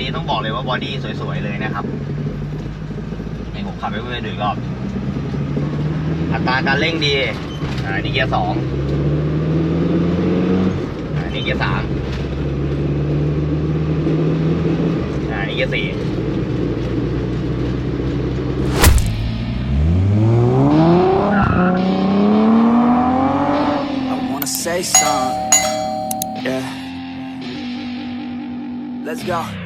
นี้ต้องบอกเลยว่าบอดี้สวยๆเลยนะครับให้ผมขับไปเพื่อนๆดูอีกรอบ อัตราการเร่งดี อ่านี่เกียร์สองอ่านี่เกียร์สามอ่านี่เกียร์สี่ Yeah. Let's go.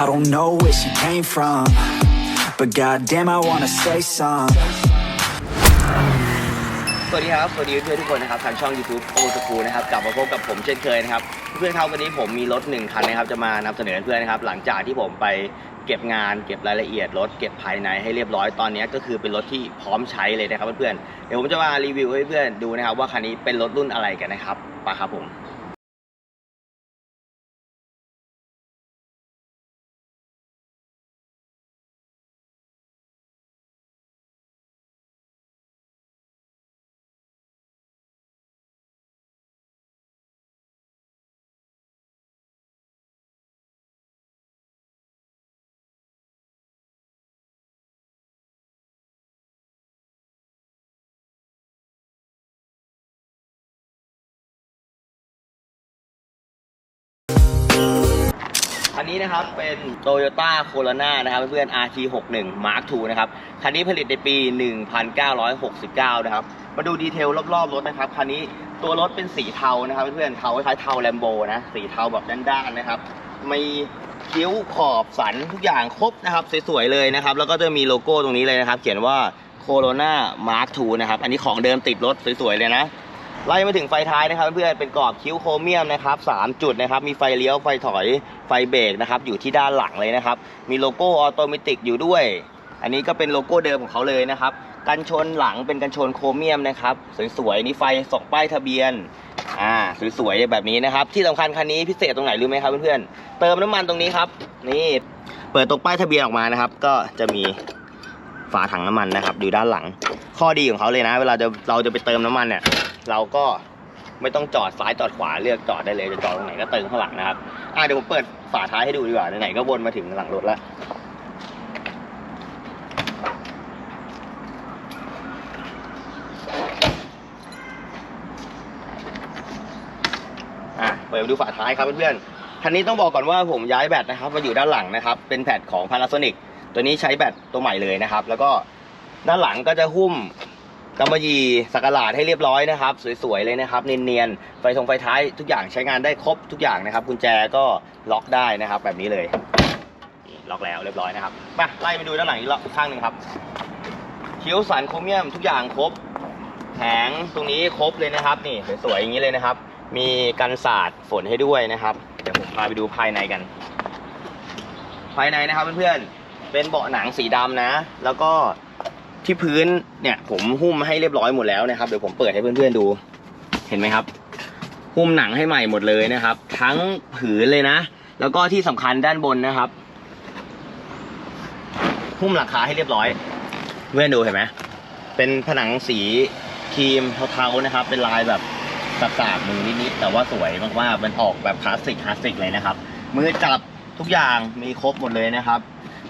I don't know where she came from. But goddamn, I wanna say some สวัสดีครับ สวัสดีเพื่อนๆทุกคนนะครับทางช่อง YouTube โอสคูนะครับกลับมาพบกับผมเช่นเคยนะครับ เพื่อนครับวันนี้ผมมีรถหนึ่งคันนะครับจะมานำเสนอเพื่อนนะครับ หลังจากที่ผมไปเก็บงาน เก็บรายละเอียดรถเก็บภายในให้เรียบร้อยตอนนี้ก็คือเป็นรถที่พร้อมใช้เลยนะครับเพื่อนๆเดี๋ยวผมจะมารีวิวให้เพื่อนดูนะครับว่าคันนี้เป็นรถรุ่นอะไรกันนะครับไปครับผม คันนี้นะครับเป็น Toyota Corona นะครับเพื่อน RT61 Mark II นะครับ คันนี้ผลิตในปี 1969 นะครับ มาดูดีเทลรอบๆรถนะครับ คันนี้ตัวรถเป็นสีเทานะครับเพื่อนเทาคล้ายเทาแลมโบนะ สีเทาแบบด้านๆนะครับ มีคิ้วขอบสันทุกอย่างครบนะครับ สวยๆเลยนะครับ แล้วก็จะมีโลโก้ตรงนี้เลยนะครับ เขียนว่า Corona Mark II นะครับ อันนี้ของเดิมติดรถสวยๆเลยนะ ไล่มาถึงไฟท้ายนะครับเพื่อนเป็นกรอบคิ้วโครเมียมนะครับสามจุดนะครับมีไฟเลี้ยวไฟถอยไฟเบรกนะครับอยู่ที่ด้านหลังเลยนะครับมีโลโก้ออโตเมติกอยู่ด้วย อันนี้ก็เป็นโลโก้เดิมของเขาเลยนะครับกันชนหลังเป็นกันชนโครเมียมนะครับสวยๆนี่ไฟสองป้ายทะเบียนอ่าสวยๆแบบนี้นะครับที่สำคัญคันนี้พิเศษตรงไหนรู้ไหมครับเพื่อนๆเติมน้ำมันตรงนี้ครับ นี่เปิดตรงป้ายทะเบียนออกมานะครับ ก็จะมีฝาถังน้ำมันนะครับอยู่ด้านหลัง ข้อดีของเขาเลยนะ เวลาจะเราจะไปเติมน้ำมันเนี่ย เราก็ไม่ต้องจอดซ้ายจอดขวาเลือกจอดได้เลยจะจอดตรงไหนก็เติมข้างหลังนะครับอะเดี๋ยวผมเปิดฝาท้ายให้ดูดีกว่าไหนๆก็วนมาถึงหลังรถแล้วอะเปิดมาดูฝาท้ายครับเพื่อนๆคันนี้ต้องบอกก่อนว่าผมย้ายแบตนะครับมาอยู่ด้านหลังนะครับ เป็นแบตของ Panasonic ตัวนี้ใช้แบตตัวใหม่เลยนะครับ แล้วก็ด้านหลังก็จะหุ้ม กำมะหยี่สักหลาดให้เรียบร้อยนะครับ สวยๆเลยนะครับเนียนๆไฟทรงไฟท้ายทุกอย่างใช้งานได้ครบทุกอย่างนะครับกุญแจก็ล็อกได้นะครับ แบบนี้เลยล็อกแล้วเรียบร้อยนะครับมาไล่ไปดูด้านหลังอีกข้างหนึ่งครับคิ้วสันโครเมียมทุกอย่างครบแผงตรงนี้ครบเลยนะครับ นี่สวยๆอย่างนี้เลยนะครับ มีกันสาดฝนให้ด้วยนะครับเดี๋ยวผมพาไปดูภายในกัน ภายในนะครับเพื่อนๆเป็นเบาะหนังสีดำนะ แล้วก็ ที่พื้นเนี่ย ผมหุ้มให้เรียบร้อยหมดแล้วนะครับเดี๋ยวผมเปิดให้เพื่อนๆดู เห็นไหมครับ หุ้มหนังให้ใหม่หมดเลยนะครับ ทั้งผืนเลยนะ แล้วก็ที่สำคัญด้านบนนะครับ หุ้มหลังคาให้เรียบร้อย เพื่อนดูเห็นไหมเป็นผนังสีครีมเทาๆนะครับ เป็นลายแบบสาบๆมือนิดๆแต่ว่าสวยมากๆมันออกแบบคลาสสิกคลาสสิกเลยนะครับมือจับทุกอย่างมีครบหมดเลยนะครับ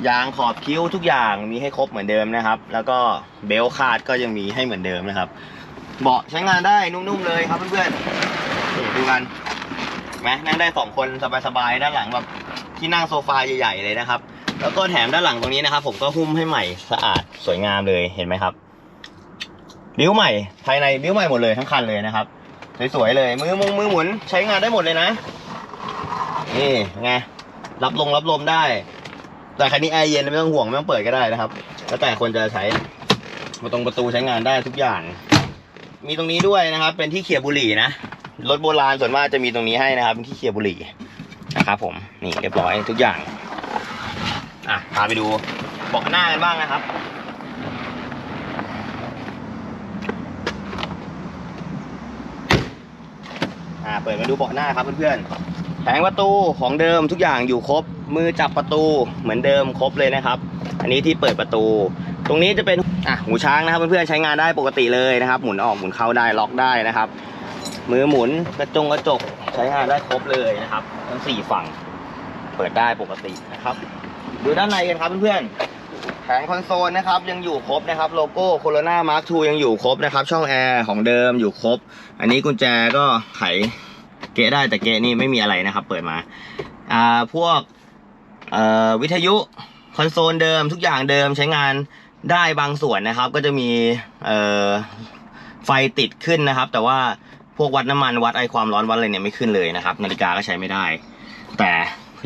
ยางขอบคิ้วทุกอย่างมีให้ครบเหมือนเดิมนะครับ แล้วก็เบลต์คาดก็ยังมีให้เหมือนเดิมนะครับ เบาะใช้งานได้นุ่มๆเลยครับเพื่อนๆนี่ดูกันไหมนั่งได้สองคนสบายๆด้านหลังแบบที่นั่งโซฟาใหญ่ๆเลยนะครับ แล้วก็แถมด้านหลังตรงนี้นะครับ ผมก็หุ้มให้ใหม่สะอาดสวยงามเลยเห็นไหมครับ บิ้วใหม่ภายในบิ้วใหม่หมดเลยทั้งคันเลยนะครับสวยๆเลยมือมงมือหมุนใช้งานได้หมดเลยนะ นี่ไงรับลงรับลมได้ แต่คันนี้แอร์เย็นไม่ต้องห่วงไม่ต้องเปิดก็ได้นะครับ แล้วแต่คนจะใช้ประตรงประตูใช้งานได้ทุกอย่าง มีตรงนี้ด้วยนะครับ เป็นที่เขี่ยบุหรี่นะ รถโบราณส่วนมากจะมีตรงนี้ให้นะครับ เป็นที่เขี่ยบุหรี่นะครับผม นี่เรียบร้อยทุกอย่าง อะ พาไปดูเบาะหน้ากันบ้างนะครับอ่าเปิดมาดูเบาะหน้าครับเพื่อนๆแผงประตูของเดิมทุกอย่างอยู่ครบ มือจับประตูเหมือนเดิมครบเลยนะครับ อันนี้ที่เปิดประตู ตรงนี้จะเป็นอะหูช้างนะครับเพื่อนๆใช้งานได้ปกติเลยนะครับ หมุนออกหมุนเข้าได้ล็อกได้นะครับ มือหมุนกระจงกระจกใช้งานได้ครบเลยนะครับ ทั้งสี่ฝั่งเปิดได้ปกตินะครับ ดูด้านในกันครับเพื่อนๆแผงคอนโซลนะครับยังอยู่ครบนะครับโลโก้โคโรนามาร์ค2ยังอยู่ครบนะครับ ช่องแอร์ของเดิมอยู่ครบ อันนี้กุญแจก็ไขเกะได้แต่เกะนี่ไม่มีอะไรนะครับ เปิดมาอ่าพวก วิทยุคอนโซลเดิมทุกอย่างเดิมใช้งานได้บางส่วนนะครับ ก็จะมีไฟติดขึ้นนะครับ แต่ว่าพวกวัดน้ำมันวัดไอความร้อนวัดอะไรเนี่ยไม่ขึ้นเลยนะครับ นาฬิกาก็ใช้ไม่ได้ แต่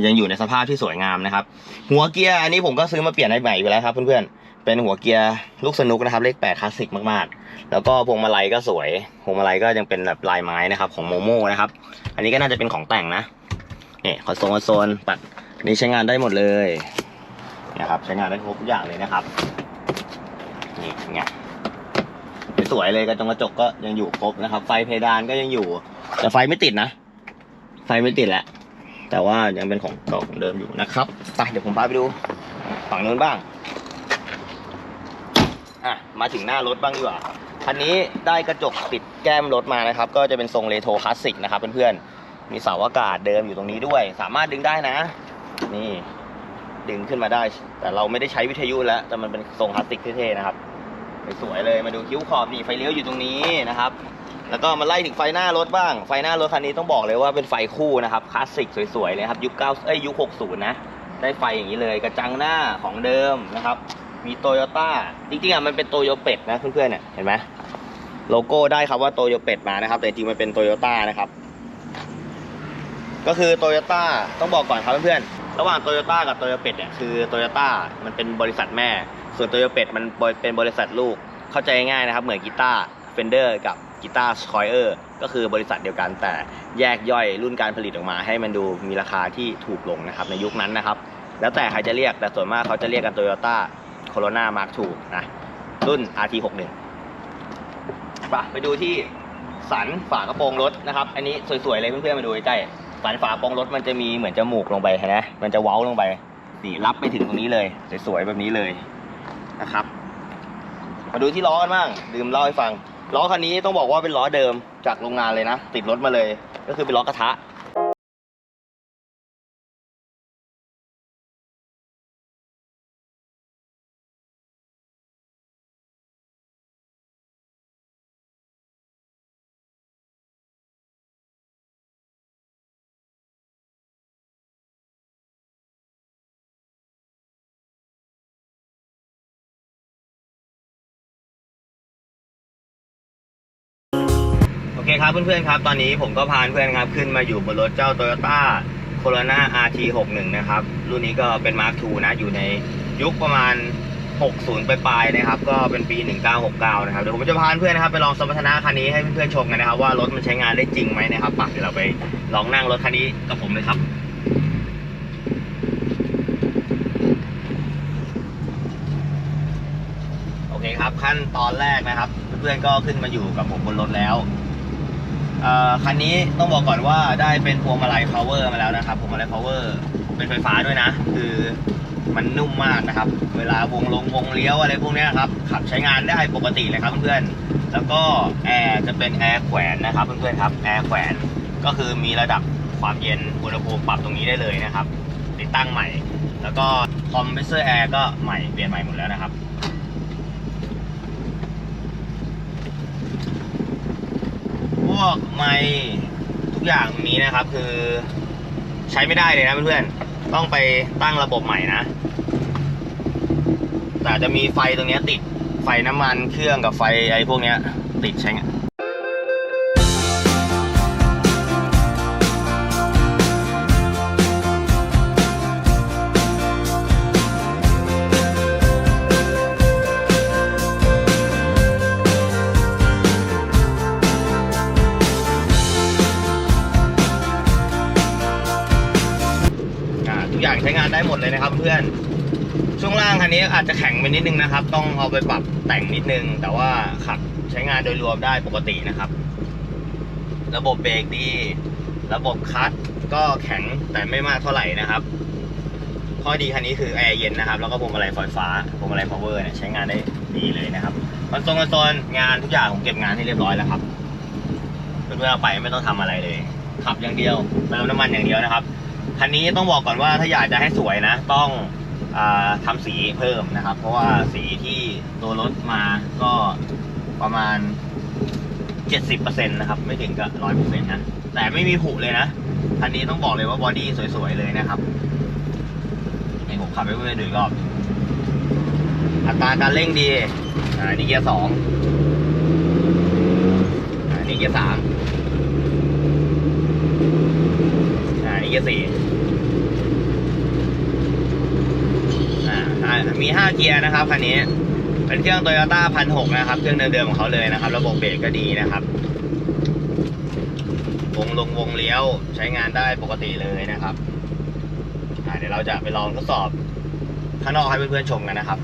ยังอยู่ในสภาพที่สวยงามนะครับ หัวเกียร์อันนี้ผมก็ซื้อมาเปลี่ยนให้ใหม่อยู่แล้วครับเพื่อนๆเป็นหัวเกียร์ลูกสนุกนะครับเลขแปดคลาสสิกมากๆ แล้วก็พวงมาลัยก็สวยพวงมาลัยก็ยังเป็นแบบลายไม้นะครับของโมโม่นะครับ อันนี้ก็น่าจะเป็นของแต่งนะนี่คอนโซลคอนโซลปัด นี่ใช้งานได้หมดเลยนะครับใช้งานได้ครบทุกอย่างเลยนะครับนี่ไงสวยเลยกระจกกระจกก็ยังอยู่ครบนะครับ ไฟเพดานก็ยังอยู่ แต่ไฟไม่ติดนะ ไฟไม่ติดแหละ แต่ว่ายังเป็นของเก่าของเดิมอยู่นะครับไปเดี๋ยวผมพาไปดูฝั่งนู้นบ้างอะมาถึงหน้ารถบ้างดีกว่าคันนี้ได้กระจกติดแก้มรถมานะครับ ก็จะเป็นทรงเรโทรคลาสสิกนะครับเพื่อนๆมีเสาอากาศเดิมอยู่ตรงนี้ด้วย สามารถดึงได้นะ นี่ ดึงขึ้นมาได้ แต่เราไม่ได้ใช้วิทยุแล้ว แต่มันเป็นทรงคลาสสิกเท่ๆนะครับสวยเลยมาดูคิ้วขอบนี่ไฟเลี้ยวอยู่ตรงนี้นะครับ แล้วก็มาไล่ถึงไฟหน้ารถบ้าง ไฟหน้ารถคันนี้ต้องบอกเลยว่าเป็นไฟคู่นะครับคลาสสิกสวยๆเลยครับยุคเก้าเอ้ยยุคหกศูนย์นะ ได้ไฟอย่างนี้เลยกระจังหน้าของเดิมนะครับ มีโตโยต้าจริงๆอะมันเป็นโตโยเป็ดนะเพื่อนๆเนี่ยเห็นไหมโลโก้ได้ครับว่าโตโยเป็ดมานะครับ แต่จริงๆมันเป็นโตโยต้านะครับ ก็คือโตโยต้าต้องบอกก่อนครับเพื่อนๆ ระหว่างโตโยต้ากับโตโยเป็ดเนี่ยคือโตโยต้ามันเป็นบริษัทแม่ ส่วนโตโยเป็ดมันเป็นบริษัทลูก เข้าใจง่ายนะครับ เหมือนกีตาร์เฟนเดอร์กับกีตาร์สคอยเออร์ก็คือบริษัทเดียวกันแต่แยกย่อยรุ่นการผลิตออกมา ให้มันดูมีราคาที่ถูกลงนะครับในยุคนั้นนะครับ แล้วแต่ใครจะเรียกแต่ส่วนมากเขาจะเรียกกันโตโยต้าโคโรนามาร์ค2นะรุ่น RT61 ไปไปดูที่สันฝากระโปรงรถนะครับ อันนี้สวยๆเลยเพื่อนๆมาดูใกล้ สันฝาโปรงรถมันจะมีเหมือนจมูกลงไปนะมันจะเว้าลงไปนี่รับไปถึงตรงนี้เลยสวยๆแบบนี้เลยนะครับ มาดูที่ล้อกันบ้างลืมเล่าให้ฟังล้อคันนี้ต้องบอกว่าเป็นล้อเดิมจากโรงงานเลยนะ ติดรถมาเลย ก็คือเป็นล้อกระทะ เคครับเพื่อนๆครับ ตอนนี้ผมก็พาเพื่อนครับขึ้นมาอยู่บนรถเจ้า Toyota Corona RT61 นะครับ รุ่นนี้ก็เป็น Mark II นะ อยู่ในยุคประมาณ 60 ปลายๆนะครับ ก็เป็นปี 1969 นะครับ เดี๋ยวผมจะพาเพื่อนนะครับไปลองสมรรถนะคันนี้ให้เพื่อนๆชมกันนะครับ ว่ารถมันใช้งานได้จริงไหมนะครับปะเดี๋ยวเราไปลองนั่งรถคันนี้กับผมเลยครับโอเคครับขั้นตอนแรกนะครับ เพื่อนๆก็ขึ้นมาอยู่กับผมบนรถแล้ว คันนี้ต้องบอกก่อนว่าได้เป็นพวงมาลัย power มาแล้วนะครับพวงมาลัย power เป็นไฟฟ้าด้วยนะ คือมันนุ่มมากนะครับ เวลาวงลงวงเลี้ยวอะไรพวกนี้ครับ ขับใช้งานได้ปกติเลยครับเพื่อนๆ แล้วก็แอร์จะเป็นแอร์แขวนนะครับเพื่อนๆครับ แอร์แขวนก็คือมีระดับความเย็นอุณหภูมิปรับตรงนี้ได้เลยนะครับ ติดตั้งใหม่ แล้วก็คอมเพรสเซอร์แอร์ก็ใหม่เปลี่ยนใหม่หมดแล้วนะครับ วกไม้ทุกอย่างนี้นะครับ คือใช้ไม่ได้เลยนะเพื่อนๆต้องไปตั้งระบบใหม่นะ แต่จะมีไฟตรงนี้ติดไฟน้ำมันเครื่องกับไฟไอ้พวกนี้ติดใช้ อ่าทุกอย่างใช้งานได้หมดเลยนะครับ เพื่อน ช่วงล่างคันนี้อาจจะแข็งไปนิดนึงนะครับ ต้องเอาไปปรับแต่งนิดนึง แต่ว่าขับใช้งานโดยรวมได้ปกตินะครับ ระบบเบรกดี ระบบคลัตช์ก็แข็งแต่ไม่มากเท่าไหร่นะครับข้อดีคันนี้คือแอร์เย็นนะครับ แล้วก็พวงมาลัยไฟฟ้าพวงมาลัย power เนี่ยใช้งานได้ดีเลยนะครับคอนโซลคอนโซลงานทุกอย่างผมเก็บงานให้เรียบร้อยแล้วครับเพื่อนๆเอาไปไม่ต้องทำอะไรเลยขับอย่างเดียวเติมน้ำมันอย่างเดียวนะครับ คันนี้ต้องบอกก่อนว่าถ้าอยากจะให้สวยนะ ต้องอาทำสีเพิ่มนะครับ เพราะว่าสีที่ตัวรถมาก็ประมาณ 70%นะครับ ไม่ถึงกับ100%นะ แต่ไม่มีผุเลยนะ คันนี้ต้องบอกเลยว่าบอดี้สวยๆเลยนะครับให้ผมขับไปเพื่อดูอีกรอบ อัตราการเร่งดี อ่า นี่เกียร์สองอ่า นี่เกียร์สามอ่า นี่เกียร์สี่อ่าอ่า มีห้าเกียร์นะครับคันนี้เป็นเครื่องโตโยต้าพันหกนะครับ เครื่องเดิมๆของเขาเลยนะครับ ระบบเบรกก็ดีนะครับ วงลงวงเลี้ยวใช้งานได้ปกติเลยนะครับเดี๋ยวเราจะไปลองทดสอบข้างนอกให้เพื่อนๆชมกันนะครับ